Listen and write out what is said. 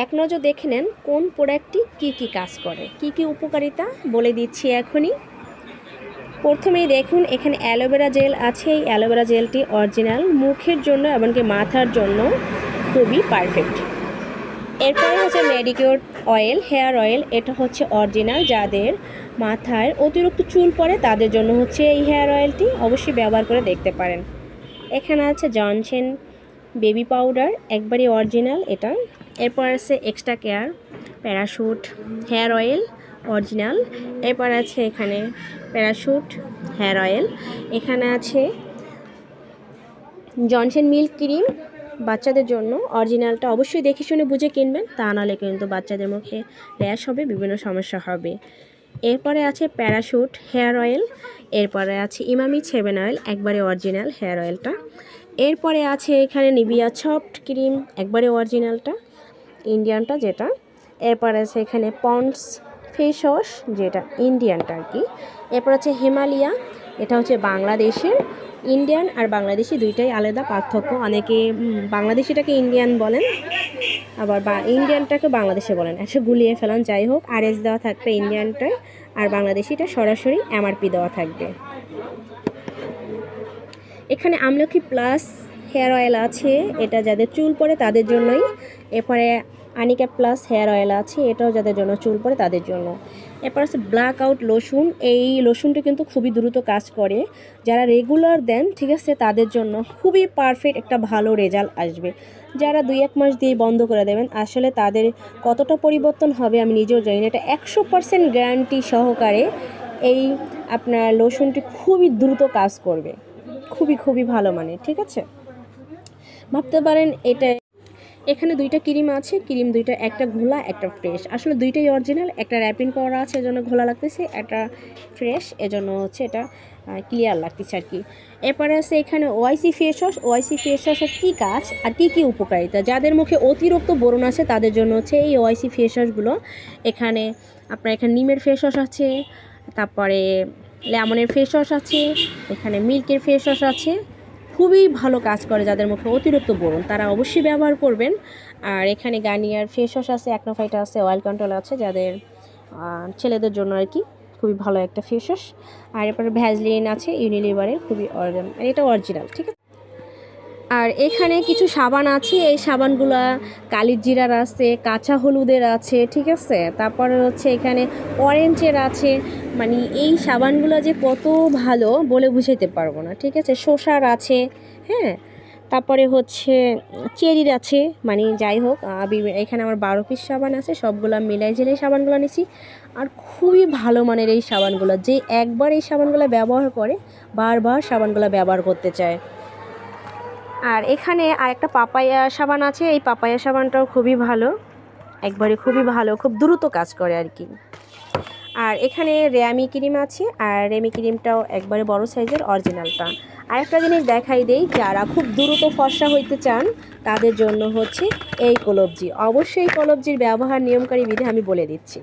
এক নজর দেখে নেন কোন প্রোডাক্টটি কী কী কাজ করে। কী কী উপকারিতা বলে দিচ্ছি এখনই। প্রথমেই দেখুন, এখানে অ্যালোভেরা জেল আছে। এই অ্যালোভেরা জেলটি অরিজিনাল মুখের জন্য এমনকি মাথার জন্য খুবই পারফেক্ট। এরপরে হচ্ছে মেডিকিওর অয়েল, হেয়ার অয়েল। এটা হচ্ছে অরিজিনাল, যাদের মাথায় অতিরিক্ত চুল পড়ে তাদের জন্য হচ্ছে এই হেয়ার অয়েলটি। অবশ্যই ব্যবহার করে দেখতে পারেন। এখানে আছে জনসেন বেবি পাউডার, একবারই অরিজিনাল, এটা এরপর আছে extra care Parachute hair oil original এরপর আছে এখানে প্যারাশুট হেয়ার অয়েল এখানে আছে জনসেন মিল্ক ক্রিম বাচ্চাদের জন্য অরিজিনালটা অবশ্যই দেখে শুনে বুঝে কিনবেন, তা নাহলে কিন্তু বাচ্চাদের মুখে র্যাশ হবে, বিভিন্ন সমস্যা হবে। এরপরে আছে প্যারাশুট হেয়ার অয়েল এরপরে আছে ইমামি সেভেন অয়েল একবারে অরিজিনাল হেয়ার অয়েলটা এরপরে আছে এখানে নিবিয়া সফট ক্রিম একবারে অরিজিনালটা ইন্ডিয়ানটা যেটা। এরপর আছে এখানে পন্ডস ফেস ওয়াশ যেটা ইন্ডিয়ানটা আর কি। এরপর আছে হিমালয়া, এটা হচ্ছে বাংলাদেশের ইন্ডিয়ান আর বাংলাদেশি দুইটাই আলাদা পার্থক্য। অনেকে বাংলাদেশিটাকে ইন্ডিয়ান বলেন, আবার বা ইন্ডিয়ানটাকে বাংলাদেশে বলেন। এসে গুলিয়ে ফেলান, যাই হোক আর এস দেওয়া থাকবে ইন্ডিয়ানটায় আর বাংলাদেশিটা সরাসরি এমআরপি দেওয়া থাকবে। এখানে আমলকি প্লাস হেয়ার অয়েল আছে, এটা যাদের চুল পড়ে তাদের জন্যই। এরপরে আনিকা প্লাস হেয়ার অয়েল আছে, এটাও যাদের জন্য চুল পরে তাদের জন্য। এরপর আছে ব্ল্যাক আউট লোশন এই লোশনটা কিন্তু খুবই দ্রুত কাজ করে। যারা রেগুলার দেন, ঠিক আছে, তাদের জন্য খুবই পারফেক্ট একটা ভালো রেজাল্ট আসবে। যারা দুই এক মাস দিয়ে বন্ধ করে দেবেন, আসলে তাদের কতটা পরিবর্তন হবে আমি নিজেও জানি না। এটা একশো পার্সেন্ট গ্যারান্টি সহকারে এই আপনার লোশনটি খুবই দ্রুত কাজ করবে। খুবই খুবই ভালো মানে ঠিক আছে? ভাবতে পারেন এটা এখানে দুইটা ক্রিম আছে, ক্রিম দুইটা, একটা ঘোলা, একটা ফ্রেশ। আসলে দুইটাই অরিজিনাল একটা র্যাপিং করা আছে এজন্য ঘোলা লাগতেছে, একটা ফ্রেশ এজন্য হচ্ছে এটা ক্লিয়ার লাগতেছে আর কি। এরপরে আছে এখানে OIC face wash OIC face ওয়াশের কী কাজ আর কী কী উপকারিতা? যাদের মুখে অতিরিক্ত বরণ আছে, তাদের জন্য হচ্ছে এই ওআইসি ফেস ওয়াশগুলো এখানে আপনার এখানে নিমের ফেস ওয়াশ আছে, তারপরে লেমনের ফেস ওয়াশ আছে, এখানে মিল্কের ফেস ওয়াশ আছে। খুবই ভালো কাজ করে যাদের মুখে অতিরিক্ত বরণ। তারা অবশ্যই ব্যবহার করবেন। আর এখানে গার্নিয়ার ফেস ওয়াশ আছে অ্যাকনোফাইট আছে অয়েল কন্ট্রোল আছে, যাদের ছেলেদের জন্য আর কি খুবই ভালো একটা ফেস ওয়াশ আর এরপরে ভ্যাজলিন আছে ইউনিলিভারের খুবই অরিজিনাল এটা অরিজিনাল ঠিক আছে? আর এখানে কিছু সাবান আছে, এই সাবানগুলা কালির জিরার আছে, কাঁচা হলুদের আছে, ঠিক আছে? তারপরে হচ্ছে এখানে অরেঞ্জের আছে মানে এই সাবানগুলো যে কত ভালো বলে বুঝাইতে পারব না, ঠিক আছে? শসার আছে হ্যাঁ? তারপরে হচ্ছে চেরির আছে মানে যাই হোক এখানে আমার বারো পিস সাবান আছে, সবগুলো মিলাই ঝেলে সাবানগুলো নিছি। আর খুবই ভালো মানের এই সাবানগুলো, যে একবার এই সাবানগুলো ব্যবহার করে, বারবার সাবানগুলো ব্যবহার করতে চায়। আর এখানে আরেকটা পাপায়া সাবান আছে। এই পাপায়া সাবানটাও খুবই ভালো। একবারে খুবই ভালো, খুব দ্রুত কাজ করে আর কি। আর এখানে র্যামি ক্রিম আছে আর র্যামি ক্রিমটাও একবারে বড় সাইজের অরিজিনালটা। আরেকটা জিনিস দেখাই দেই, যারা খুব দ্রুত ফর্সা হইতে চান, তাদের জন্য হচ্ছে এই কলবজি। অবশ্যই কলবজির ব্যবহার নিয়মকারী বিধি আমি বলে দিচ্ছি।